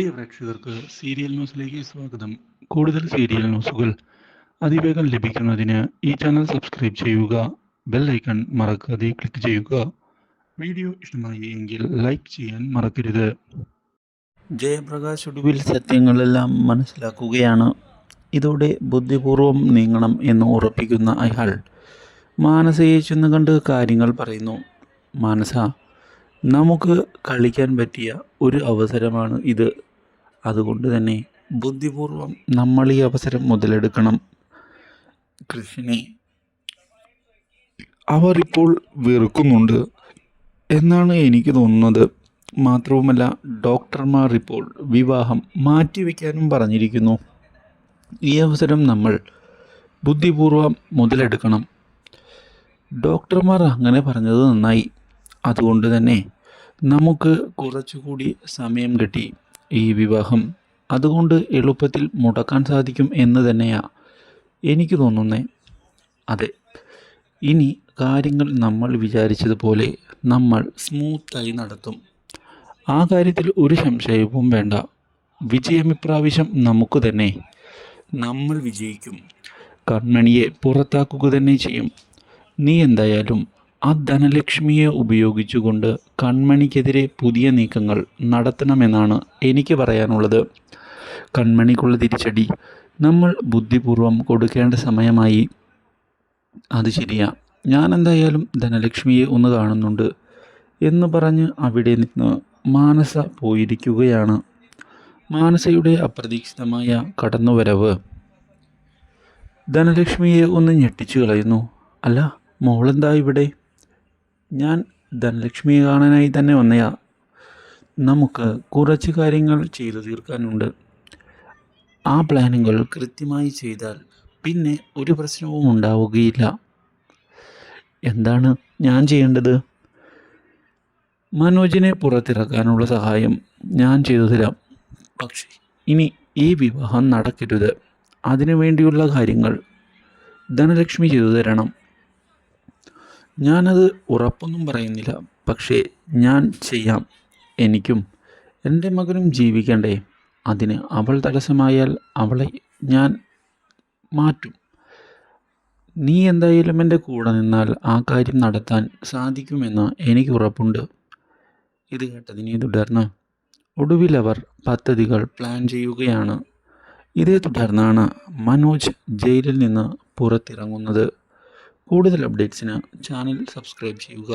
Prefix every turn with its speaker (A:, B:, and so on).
A: പ്രിയ പ്രേക്ഷകർക്ക് സീരിയൽ ന്യൂസിലേക്ക് സ്വാഗതം. കൂടുതൽ സീരിയൽ ന്യൂസുകൾ അതിവേഗം ലഭിക്കുന്നതിന് ഈ ചാനൽ സബ്സ്ക്രൈബ് ചെയ്യുക ബെൽ ഐക്കൺ മറക്കാതെ ക്ലിക്ക് ചെയ്യുക. വീഡിയോ ഇഷ്ടമായി എങ്കിൽ ലൈക്ക് ചെയ്യാൻ മറക്കരുത്.
B: ജയപ്രകാശ് ഒടുവിൽ സത്യങ്ങളെല്ലാം മനസ്സിലാക്കുകയാണ്. ഇതോടെ ബുദ്ധിപൂർവം നീങ്ങണം എന്ന് ഉറപ്പിക്കുന്ന അയാൾ മാനസയെ ചെന്ന് കണ്ട് കാര്യങ്ങൾ പറയുന്നു. മാനസ നമുക്ക് കളിക്കാൻ പറ്റിയ ഒരു അവസരമാണ് ഇത് അതുകൊണ്ട് തന്നെ ബുദ്ധിപൂർവം നമ്മൾ ഈ അവസരം മുതലെടുക്കണം. കൃഷിനെ അവർ ഇപ്പോൾ വെറുക്കുന്നുണ്ട് എന്നാണ് എനിക്ക് തോന്നുന്നത്. മാത്രവുമല്ല ഡോക്ടർമാർ ഇപ്പോൾ വിവാഹം മാറ്റിവെക്കാനും പറഞ്ഞിരിക്കുന്നു. ഈ അവസരം നമ്മൾ ബുദ്ധിപൂർവം മുതലെടുക്കണം. ഡോക്ടർമാർ അങ്ങനെ പറഞ്ഞത് നന്നായി. അതുകൊണ്ട് തന്നെ നമുക്ക് കുറച്ചുകൂടി സമയം കിട്ടി. ഈ വിവാഹം അതുകൊണ്ട് എളുപ്പത്തിൽ മുടക്കാൻ സാധിക്കും എന്ന് തന്നെയാ എനിക്ക് തോന്നുന്നേ. അതെ ഇനി കാര്യങ്ങൾ നമ്മൾ വിചാരിച്ചതുപോലെ നമ്മൾ സ്മൂത്തായി നടത്തും. ആ കാര്യത്തിൽ ഒരു സംശയവും വേണ്ട. വിജയം ഇപ്രാവശ്യം നമുക്ക് തന്നെ നമ്മൾ വിജയിക്കും. കൺമണിയെ പുറത്താക്കുക തന്നെ ചെയ്യും. നീ എന്തായാലും ആ ധനലക്ഷ്മിയെ ഉപയോഗിച്ചുകൊണ്ട് കൺമണിക്കെതിരെ പുതിയ നീക്കങ്ങൾ നടത്തണമെന്നാണ് എനിക്ക് പറയാനുള്ളത്. കൺമണിക്കുള്ള തിരിച്ചടി നമ്മൾ ബുദ്ധിപൂർവം കൊടുക്കേണ്ട സമയമായി. അത് ശരിയാ. ഞാൻ എന്തായാലും ധനലക്ഷ്മിയെ ഒന്ന് കാണുന്നുണ്ട് എന്ന് പറഞ്ഞ് അവിടെ നിന്ന് മാനസ പോയിരിക്കുകയാണ്. മാനസയുടെ അപ്രതീക്ഷിതമായ കടന്നുവരവ്. ധനലക്ഷ്മിയെ ഒന്ന് ഞെട്ടിച്ചു കളയുന്നു. അല്ല മോളെന്താ ഇവിടെ? ഞാൻ ധനലക്ഷ്മി കാണാനായി തന്നെ വന്നയാ. നമുക്ക് കുറച്ച് കാര്യങ്ങൾ ചെയ്തു തീർക്കാനുണ്ട്. ആ പ്ലാനുകൾ കൃത്യമായി ചെയ്താൽ പിന്നെ ഒരു പ്രശ്നവും ഉണ്ടാവുകയില്ല. എന്താണ് ഞാൻ ചെയ്യേണ്ടത്? മനോജിനെ പുറത്തിറക്കാനുള്ള സഹായം ഞാൻ ചെയ്തു തരാം. പക്ഷേ ഇനി ഈ വിവാഹം നടക്കരുത്. അതിനു വേണ്ടിയുള്ള കാര്യങ്ങൾ ധനലക്ഷ്മി ചെയ്തു തരണം. ഞാനത് ഉറപ്പൊന്നും പറയുന്നില്ല. പക്ഷേ ഞാൻ ചെയ്യാം. എനിക്കും എന്റെ മകനും ജീവിക്കണ്ടേ. അതിന് അവൾ തടസ്സമായാൽ അവളെ ഞാൻ മാറ്റും. നീ എന്തായാലും എന്റെ കൂടെ നിന്നാൽ ആ കാര്യം നടത്താൻ സാധിക്കുമെന്ന് എനിക്ക് ഉറപ്പുണ്ട്. ഇത് കേട്ടതിനെ തുടർന്ന് ഒടുവിൽ അവർ പദ്ധതികൾ പ്ലാൻ ചെയ്യുകയാണ്. ഇതേ തുടർന്നാണ് മനോജ് ജയിലിൽ നിന്ന് പുറത്തിറങ്ങുന്നത്. കൂടുതൽ അപ്ഡേറ്റ്സിന് ചാനൽ സബ്സ്ക്രൈബ് ചെയ്യുക.